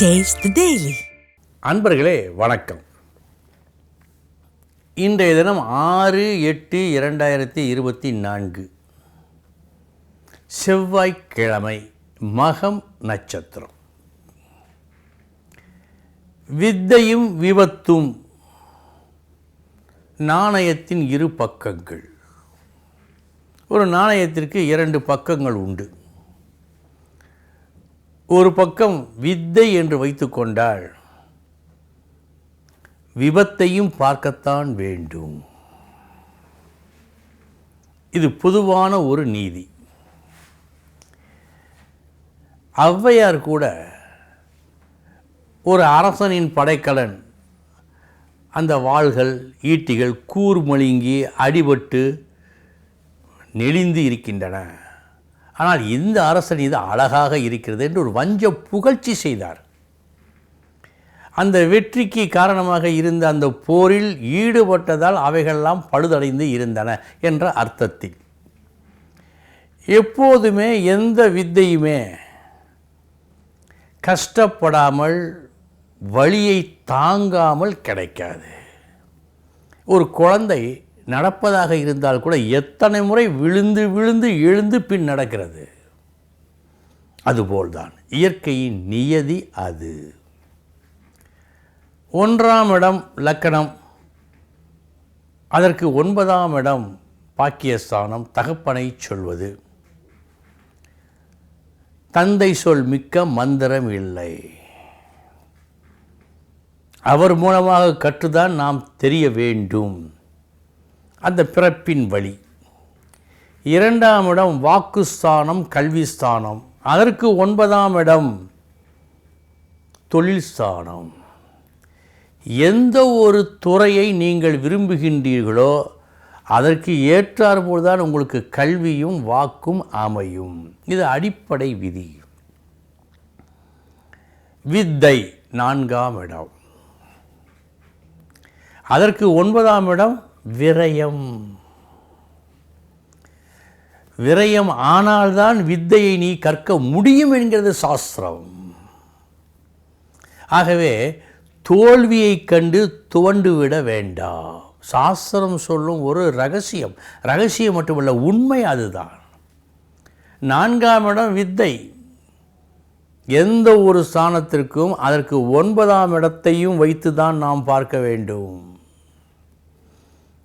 Taste அன்பர்களே வணக்கம். இன்றைய தினம் ஆறு எட்டு இரண்டாயிரத்தி இருபத்தி நான்கு. செவ்வாய்க்கிழமை மகம் நட்சத்திரம். வித்தையும் விபத்தும் நாணயத்தின் இரு பக்கங்கள். ஒரு நாணயத்திற்கு இரண்டு பக்கங்கள் உண்டு. ஒரு பக்கம் வித்தை என்று வைத்துக்கொண்டால் விபத்தையும் பார்க்கத்தான் வேண்டும். இது பொதுவான ஒரு நீதி. ஔவையார் கூட ஒரு அரசனின் படைக்கலன் அந்த வாள்கள் ஈட்டிகள் கூர்மொழிங்கி அடிபட்டு நெளிந்து இருக்கின்றன. ஆனால் இந்த அரசன் இது அழகாக இருக்கிறது என்று ஒரு வஞ்ச புகழ்ச்சி செய்தார். அந்த வெற்றிக்கு காரணமாக இருந்த அந்த போரில் ஈடுபட்டதால் அவைகளெல்லாம் பழுதடைந்து இருந்தன என்ற அர்த்தத்தில். எப்போதுமே எந்த வித்தையுமே கஷ்டப்படாமல் வழியை தாங்காமல் கிடைக்காது. ஒரு குழந்தை நடப்பதாக இருந்தால் கூட எத்தனை முறை விழுந்து விழுந்து எழுந்து பின் நடக்கிறது? அதுபோல்தான். இயற்கையின் நியதி அது. ஒன்றாம் இடம் லக்கணம். அதற்கு ஒன்பதாம் இடம் பாக்கியஸ்தானம் தகப்பனை சொல்வது. தந்தை சொல் மிக்க மந்திரம் இல்லை. அவர் மூலமாக கற்றுதான் நாம் தெரிய வேண்டும். அந்த பிறப்பின் வழி. இரண்டாம் இடம் வாக்குஸ்தானம் கல்விஸ்தானம். அதற்கு ஒன்பதாம் இடம் தொழில் ஸ்தானம் எந்த ஒரு துறையை நீங்கள் விரும்புகின்றீர்களோ அதற்கு ஏற்றாற்போல் தான் உங்களுக்கு கல்வியும் வாக்கும் அமையும். இது அடிப்படை விதி. வித்தை நான்காம் இடம். அதற்கு ஒன்பதாம் இடம் விரயம். விரயம் ஆனால்தான் வித்தையை நீ கற்க முடியும் என்கிறது சாஸ்திரம். ஆகவே தோல்வியை கண்டு துவண்டு விட வேண்டாம். சாஸ்திரம் சொல்லும் ஒரு ரகசியம். ரகசியம் மட்டுமல்ல உண்மை அதுதான். நான்காம் இடம் வித்தை. எந்த ஒரு ஸ்தானத்திற்கும் அதற்கு ஒன்பதாம் இடத்தையும் வைத்து தான் நாம் பார்க்க வேண்டும்.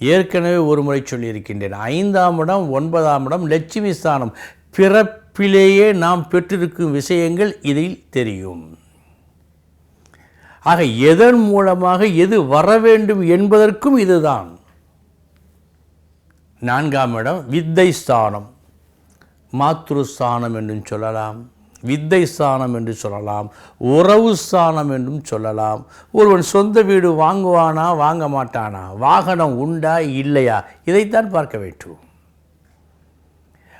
ஏற்கனவே ஒரு முறை சொல்லியிருக்கின்றேன். ஐந்தாம் இடம் ஒன்பதாம் இடம் லட்சுமி ஸ்தானம். பிறப்பிலேயே நாம் பெற்றிருக்கும் விஷயங்கள் இதில் தெரியும். ஆக எதன் மூலமாக எது வர வேண்டும் என்பதற்கும் இதுதான். நான்காம் இடம் வித்தை ஸ்தானம். மாத்ருஸ்தானம் என்றும் சொல்லலாம். வித்தை ஸ்தானம் என்று சொல்லலாம் உறவு ஸ்தானம் என்றும் சொல்லலாம். ஒருவன் சொந்த வீடு வாங்குவானா வாங்க மாட்டானா? வாகனம் உண்டா இல்லையா? இதைத்தான் பார்க்க வேண்டும்.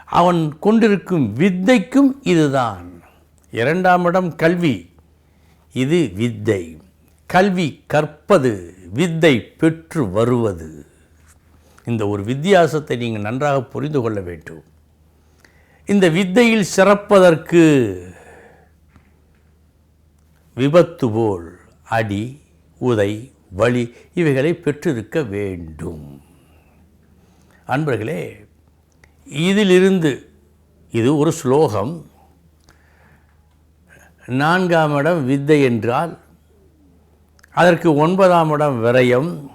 அவன் கொண்டிருக்கும் வித்தைக்கும் இதுதான். இரண்டாம் இடம் கல்வி. இது வித்தை. கல்வி கற்பது வித்தை பெற்று வருவது. இந்த ஒரு வித்தியாசத்தை நீங்கள் நன்றாக புரிந்து கொள்ள வேண்டும். இந்த வித்தையில் சிறப்பதற்கு விபத்து போல் அடி உதை வழி இவைகளை பெற்றிருக்க வேண்டும். அன்பர்களே இதிலிருந்து இது ஒரு ஸ்லோகம். நான்காம் இடம் வித்தை என்றால் அதற்கு ஒன்பதாம் இடம் விரயம்.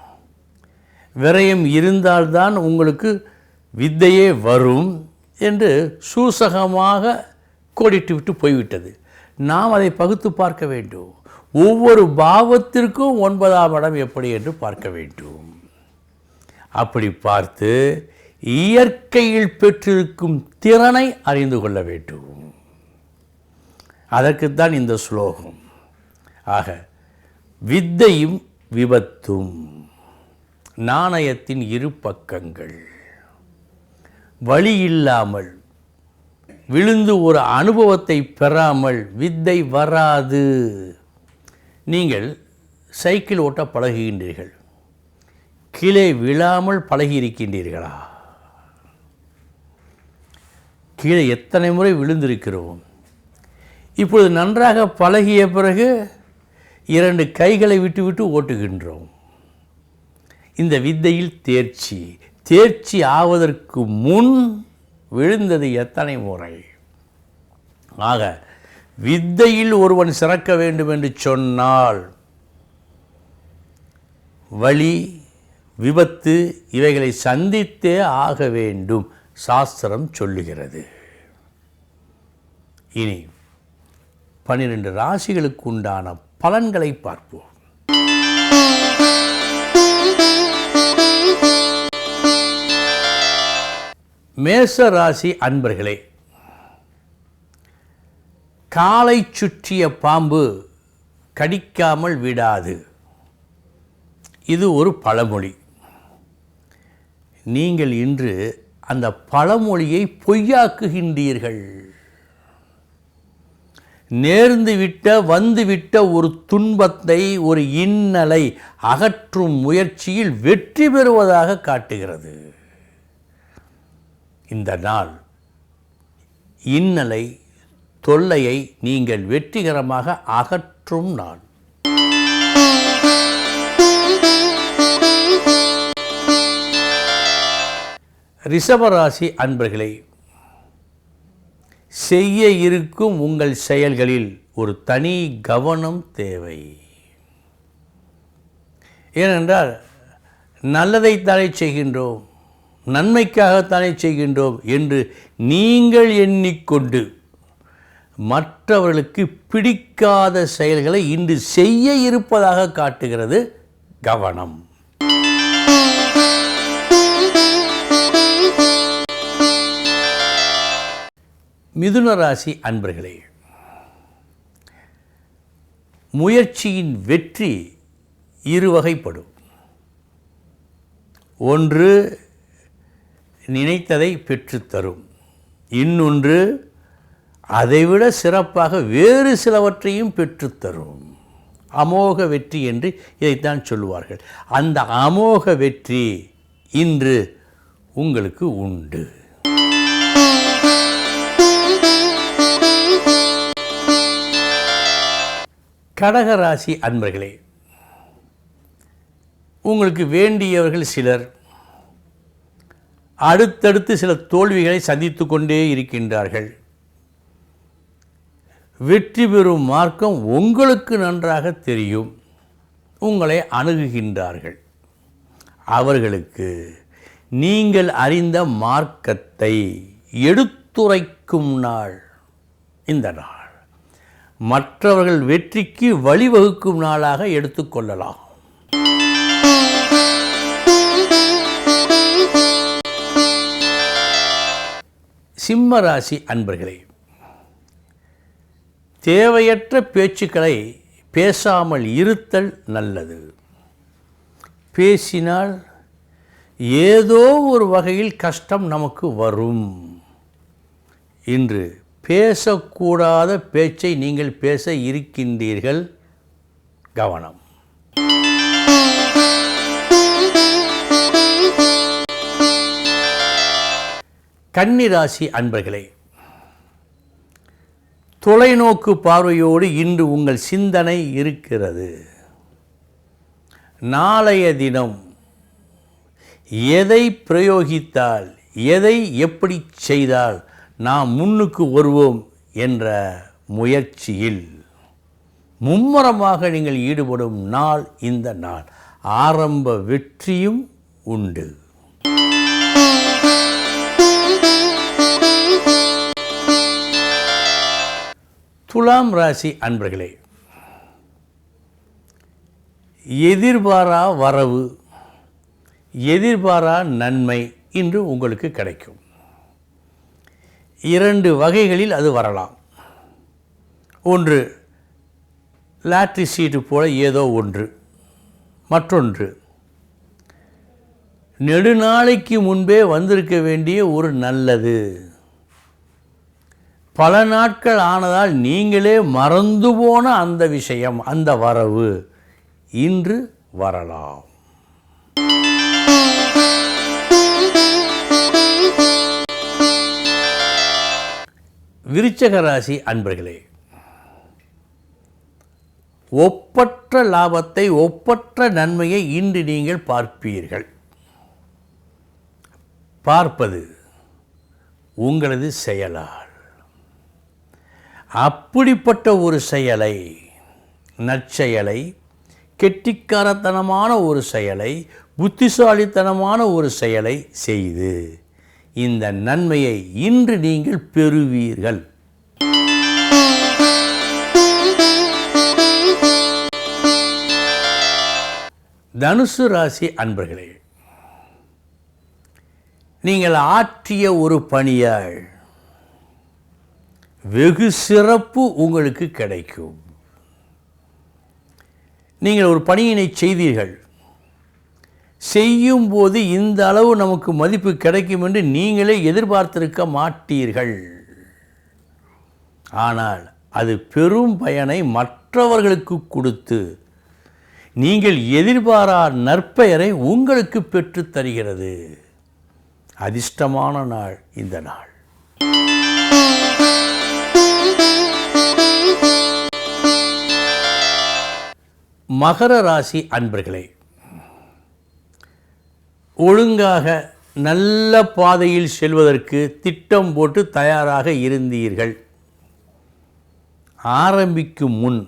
விரயம் இருந்தால்தான் உங்களுக்கு வித்தையே வரும். என்று சூசகமாக கோடிட்டு விட்டு போய்விட்டது. நாம் அதை பகுத்து பார்க்க வேண்டும். ஒவ்வொரு பாவத்திற்கும் ஒன்பதாம் இடம் எப்படி என்று பார்க்க வேண்டும். அப்படி பார்த்து இயற்கையில் பெற்றிருக்கும் திறனை அறிந்து கொள்ள வேண்டும். அதற்குத்தான் இந்த ஸ்லோகம். ஆக வித்தையும் விபத்தும் நாணயத்தின் இரு பக்கங்கள். வழி இல்லாமல் விழுந்து ஒரு அனுபவத்தை பெறாமல் வித்தை வராது. நீங்கள் சைக்கிள் ஓட்ட பழகுகின்றீர்கள். கீழே விழாமல் பழகி இருக்கின்றீர்களா கீழே எத்தனை முறை விழுந்திருக்கிறோம்? இப்பொழுது நன்றாக பழகிய பிறகு இரண்டு கைகளை விட்டுவிட்டு ஓட்டுகின்றோம். இந்த வித்தையில் தேர்ச்சி தேர்ச்சி ஆவதற்கு முன் விழுந்தது எத்தனை முறை? ஆக வித்தையில் ஒருவன் சிறக்க வேண்டும் என்று சொன்னால் வழி விபத்து இவைகளை சந்தித்தே ஆக வேண்டும் சாஸ்திரம் சொல்லுகிறது. இனி பன்னிரண்டு ராசிகளுக்கு உண்டான பலன்களை பார்ப்போம். மேச ராசி அன்பர்களே காலை சுற்றிய பாம்பு கடிக்காமல் விடாது. இது ஒரு பழமொழி. நீங்கள் இன்று அந்த பழமொழியை பொய்யாக்குகின்றீர்கள். நேர்ந்துவிட்ட வந்துவிட்ட ஒரு துன்பத்தை ஒரு இன்னலை அகற்றும் முயற்சியில் வெற்றி பெறுவதாக காட்டுகிறது. இந்த நாள் இன்னலை தொல்லையை நீங்கள் வெற்றிகரமாக அகற்றும் நாள். ரிஷபராசி அன்பர்களே செய்ய இருக்கும் உங்கள் செயல்களில் ஒரு தனி கவனம் தேவை. ஏனென்றால் நல்லதை நல்லதைத்தானே செய்கின்றோம். நன்மைக்காகத்தானே செய்கின்றோம் என்று நீங்கள் எண்ணிக்கொண்டு மற்றவர்களுக்கு பிடிக்காத செயல்களை இன்று செய்ய இருப்பதாக காட்டுகிறது கவனம். மிதுன ராசி அன்பர்களே முயற்சியின் வெற்றி இருவகைப்படும். ஒன்று நினைத்ததை பெற்றுத்தரும். இன்னொன்று அதைவிட சிறப்பாக வேறு சிலவற்றையும் பெற்றுத்தரும். அமோக வெற்றி என்று இதைத்தான் சொல்லுவார்கள். அந்த அமோக வெற்றி இன்று உங்களுக்கு உண்டு. கடகராசி அன்பர்களே உங்களுக்கு வேண்டியவர்கள் சிலர். அடுத்தடுத்து சில தோல்விகளை சந்தித்து கொண்டே இருக்கின்றார்கள். வெற்றி பெறும் மார்க்கம் உங்களுக்கு நன்றாக தெரியும். உங்களை அணுகுகின்றார்கள். அவர்களுக்கு நீங்கள் அறிந்த மார்க்கத்தை எடுத்துரைக்கும் நாள் இந்த நாள். மற்றவர்கள் வெற்றிக்கு வழிவகுக்கும் நாளாக எடுத்துக்கொள்ளலாம் சிம்ம ராசி அன்பர்களே தேவையற்ற பேச்சுக்களை பேசாமல் இருத்தல் நல்லது. பேசினால் ஏதோ ஒரு வகையில் கஷ்டம் நமக்கு வரும். இன்று பேசக்கூடாத பேச்சை நீங்கள் பேச இருக்கின்றீர்கள். கவனம். கன்னிராசி அன்பர்களே தொலைநோக்கு பார்வையோடு இன்று உங்கள் சிந்தனை இருக்கிறது. நாளைய தினம் எதை பிரயோகித்தால் எதை எப்படி செய்தால் நாம் முன்னுக்கு வருவோம் என்ற முயற்சியில் மும்முரமாக நீங்கள் ஈடுபடும் நாள் இந்த நாள். ஆரம்ப வெற்றியும் உண்டு. துலாம் ராசி அன்பர்களே எதிர்பாரா வரவு எதிர்பாரா நன்மை இன்று உங்களுக்கு கிடைக்கும். இரண்டு வகைகளில் அது வரலாம். ஒன்று லாட்ரி சீட்டு போல ஏதோ ஒன்று. மற்றொன்று நெடுநாளைக்கு முன்பே வந்திருக்க வேண்டிய ஒரு நல்லது. பல நாட்கள் ஆனதால் நீங்களே மறந்து போன அந்த விஷயம் அந்த வரவு. இன்று வரலாம். விருச்சக ராசி அன்பர்களே ஒப்பற்ற லாபத்தை ஒப்பற்ற நன்மையை இன்று நீங்கள் பார்ப்பீர்கள். பார்ப்பது உங்களது செயலால். அப்படிப்பட்ட ஒரு செயலை நற்செயலை கெட்டிக்காரத்தனமான ஒரு செயலை புத்திசாலித்தனமான ஒரு செயலை செய்து இந்த நன்மையை இன்று நீங்கள் பெறுவீர்கள். தனுசு ராசி அன்பர்களே நீங்கள் ஆற்றிய ஒரு பணியாள். வெகு சிறப்பு உங்களுக்கு கிடைக்கும். நீங்கள் ஒரு பணியினை செய்தீர்கள். செய்யும்போது இந்த அளவு நமக்கு மதிப்பு கிடைக்கும் என்று நீங்களே எதிர்பார்த்திருக்க மாட்டீர்கள். ஆனால் அது பெரும் பயனை மற்றவர்களுக்கு கொடுத்து நீங்கள் எதிர்பாரா நற்பெயரை உங்களுக்கு பெற்றுத் தருகிறது. அதிர்ஷ்டமான நாள் இந்த நாள். மகர ராசி அன்பர்களே ஒழுங்காக நல்ல பாதையில் செல்வதற்கு திட்டம் போட்டு தயாராக இருந்தீர்கள். ஆரம்பிக்கும் முன்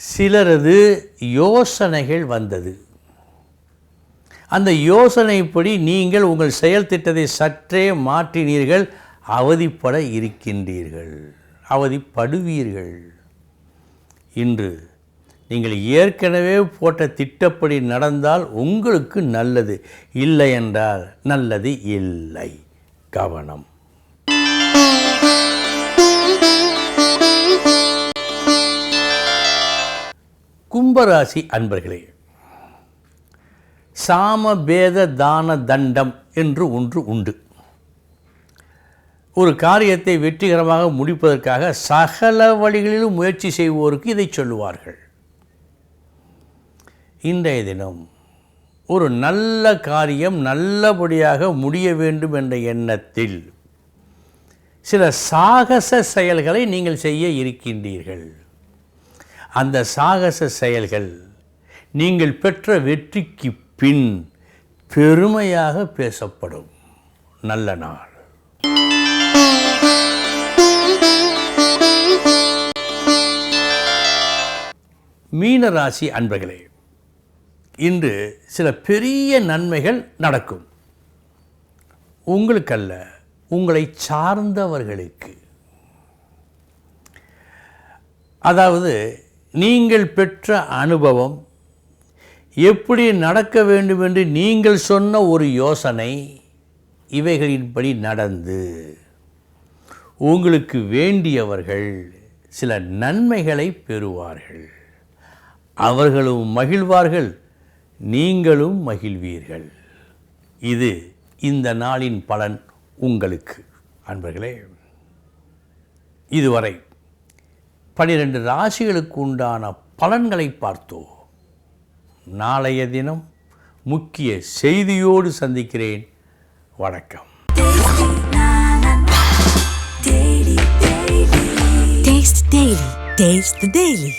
சிலரது யோசனைகள் வந்தது. அந்த யோசனைப்படி நீங்கள் உங்கள் செயல் திட்டத்தை சற்றே மாற்றினீர்கள் அவதிப்பட இருக்கின்றீர்கள் அவதிப்படுவீர்கள். இன்று நீங்கள் ஏற்கனவே போட்ட திட்டப்படி நடந்தால் உங்களுக்கு நல்லது. இல்லை என்றால் நல்லது இல்லை. கவனம். கும்பராசி அன்பர்களே சாம பேத தான தண்டம் என்று ஒன்று உண்டு. ஒரு காரியத்தை வெற்றிகரமாக முடிப்பதற்காக சகல வழிகளிலும் முயற்சி செய்வோருக்கு இதை சொல்லுவார்கள். இன்றைய தினம் ஒரு நல்ல காரியம் நல்லபடியாக முடிய வேண்டும் என்ற எண்ணத்தில் சில சாகச செயல்களை நீங்கள் செய்ய இருக்கின்றீர்கள். அந்த சாகச செயல்கள் நீங்கள் பெற்ற வெற்றிக்கு பின் பெருமையாக பேசப்படும். நல்ல நாள். மீனராசி அன்பர்களே இன்று சில பெரிய நன்மைகள் நடக்கும். உங்களுக்கல்ல உங்களை சார்ந்தவர்களுக்கு. அதாவது நீங்கள் பெற்ற அனுபவம் எப்படி நடக்க வேண்டும் என்று நீங்கள் சொன்ன ஒரு யோசனை இவைகளின்படி நடந்து. உங்களுக்கு வேண்டியவர்கள் சில நன்மைகளை பெறுவார்கள். அவர்களும் மகிழ்வார்கள். நீங்களும் மகிழ்வீர்கள் இது இந்த நாளின் பலன் உங்களுக்கு அன்பர்களே இதுவரை பனிரெண்டு ராசிகளுக்கு உண்டான பலன்களை பார்த்தோம் நாளைய தினம் முக்கிய செய்தியோடு சந்திக்கிறேன் வணக்கம் Taste Daily. Taste the Daily.